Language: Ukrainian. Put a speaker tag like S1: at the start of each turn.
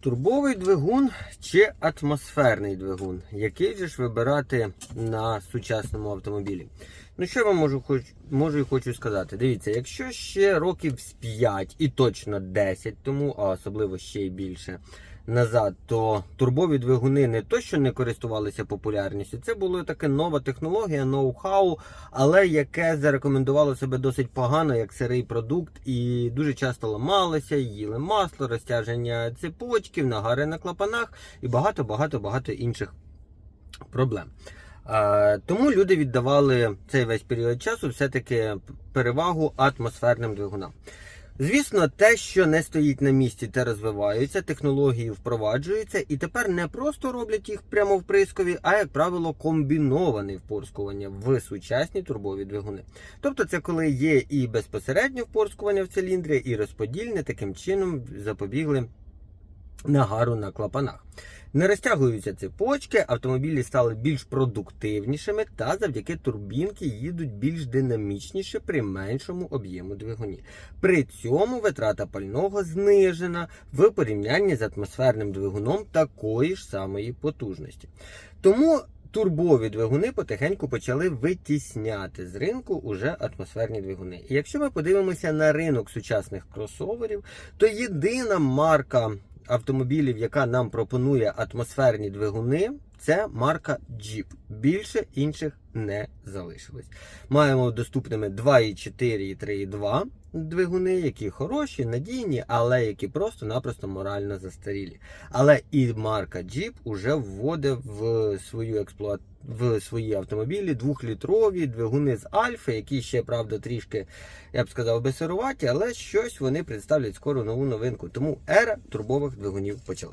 S1: Турбовий двигун чи атмосферний двигун? Який же ж вибирати на сучасному автомобілі? Ну, що я вам можу, хоч, можу і хочу сказати? Дивіться, якщо ще років з 5 і точно 10 тому, а особливо ще й більше назад, то турбові двигуни не то, що не користувалися популярністю, це була така нова технологія, ноу-хау, але яке зарекомендувало себе досить погано як сирий продукт, і дуже часто ламалося, їли масло, розтяження цепочків, нагари на клапанах і багато, багато, багато інших проблем. Тому люди віддавали цей весь період часу все-таки перевагу атмосферним двигунам. Звісно, те, що не стоїть на місці, те розвиваються, технології впроваджуються, і тепер не просто роблять їх прямо в прискові, а як правило, комбіноване впорскування в сучасні турбові двигуни. Тобто, це коли є і безпосередньо впорскування в циліндрі, і розподільне, таким чином запобігли нагару на клапанах. Не розтягуються цепочки, автомобілі стали більш продуктивнішими та завдяки турбінки їдуть більш динамічніше при меншому об'єму двигуні. При цьому витрата пального знижена в порівнянні з атмосферним двигуном такої ж самої потужності. Тому турбові двигуни потихеньку почали витісняти з ринку уже атмосферні двигуни. І якщо ми подивимося на ринок сучасних кросоверів, то єдина марка автомобілів, яка нам пропонує атмосферні двигуни, це марка Jeep. Більше інших не залишилось. Маємо доступними 2,4 і 3,2 двигуни, які хороші, надійні, але які просто-напросто морально застарілі. Але і марка Jeep уже вводить в свою експлуат... в свої автомобілі двохлітрові двигуни з Альфа, які ще, правда, трішки, я б сказав, безсируваті, але щось вони представлять скоро нову новинку. Тому ера турбових двигунів почалась.